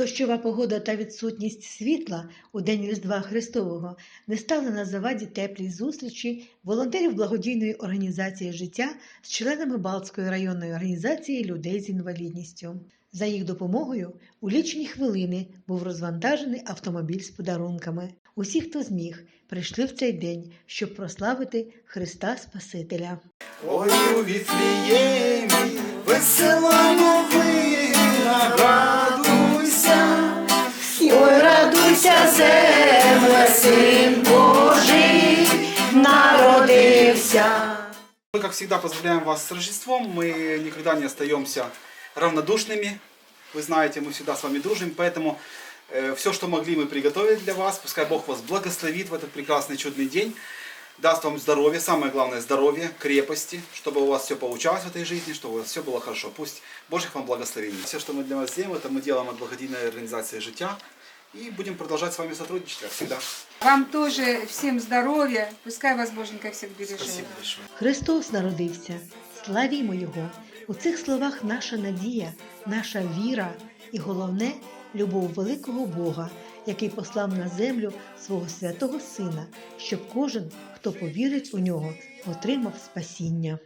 Дощова погода та відсутність світла у день Різдва Христового не стали на заваді теплій зустрічі волонтерів благодійної організації життя з членами Балтської районної організації людей з інвалідністю. За їх допомогою у лічні хвилини був розвантажений автомобіль з подарунками. Усі, хто зміг, прийшли в цей день, щоб прославити Христа Спасителя. Ой, у Віфліємі весела радуйся, земле, син Божий народився. Мы, как всегда, поздравляем вас с Рождеством. Мы никогда не остаемся равнодушными. Вы знаете, мы всегда с вами дружим, поэтому все, что могли, мы приготовили для вас. Пускай Бог вас благословит в этот прекрасный чудный день. Даст вам здоровье, самое главное здоровье, крепости, чтобы у вас все получалось в этой жизни, чтобы у вас все было хорошо. Пусть Божьих вам благословений. Все, что мы для вас делаем, это мы делаем от благодійной организации «Життя». И будем продолжать с вами сотрудничать, как всегда. Вам тоже всем здоровья. Пускай вас Боженька всех бережет. Спасибо большое. Христос народився, славімо Його! У цих словах наша надія, наша віра і головне любов великого Бога, який послав на землю свого святого Сина, щоб кожен, хто повірить у нього, отримав спасіння.